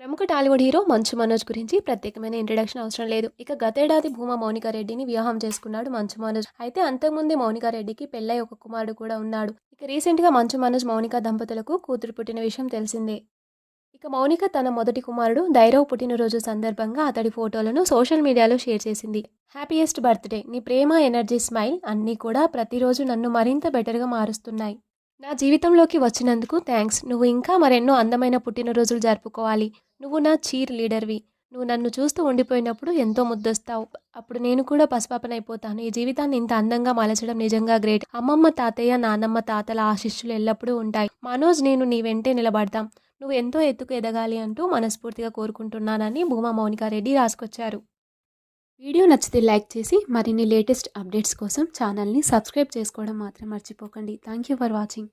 ప్రముఖ టాలీవుడ్ హీరో మంచు మనోజ్ గురించి ప్రత్యేకమైన ఇంట్రడక్షన్ అవసరం లేదు. ఇక గతేడాది భూమా మౌనికా రెడ్డిని వివాహం చేసుకున్నాడు మంచు మనోజ్. అయితే అంతకుముందే మౌనికా రెడ్డికి పెళ్ళై ఒక కుమారుడు కూడా ఉన్నాడు. ఇక రీసెంట్గా మంచు మనోజ్ మౌనిక దంపతులకు కూతురు పుట్టిన విషయం తెలిసిందే. ఇక మౌనిక తన మొదటి కుమారుడు ధైరవ్ పుట్టినరోజు సందర్భంగా అతడి ఫోటోలను సోషల్ మీడియాలో షేర్ చేసింది. హ్యాపీయెస్ట్ బర్త్డే నీ ప్రేమ ఎనర్జీ స్మైల్ అన్నీ కూడా ప్రతిరోజు నన్ను మరింత బెటర్గా మారుస్తున్నాయి. నా జీవితంలోకి వచ్చినందుకు థ్యాంక్స్ నువ్వు ఇంకా మరెన్నో అందమైన పుట్టినరోజులు జరుపుకోవాలి. నువ్వు నా చీర్ లీడర్వి. నువ్వు నన్ను చూస్తూ ఉండిపోయినప్పుడు ఎంతో ముద్దొస్తావు. అప్పుడు నేను కూడా పసిపాపనైపోతాను. ఈ జీవితాన్ని ఇంత అందంగా మలచడం నిజంగా గ్రేట్. అమ్మమ్మ తాతయ్య నానమ్మ తాతల ఆశిష్యులు ఎల్లప్పుడూ ఉంటాయి. మనోజ్ నేను నీ వెంటే నిలబడతాం. నువ్వు ఎంతో ఎత్తుకు ఎదగాలి అంటూ మనస్ఫూర్తిగా కోరుకుంటున్నానని భూమా మౌనికారెడ్డి రాసుకొచ్చారు. వీడియో నచ్చితే లైక్ చేసి మరిన్ని లేటెస్ట్ అప్డేట్స్ కోసం ఛానల్ని సబ్స్క్రైబ్ చేసుకోవడం మాత్రం మర్చిపోకండి. Thank you for watching.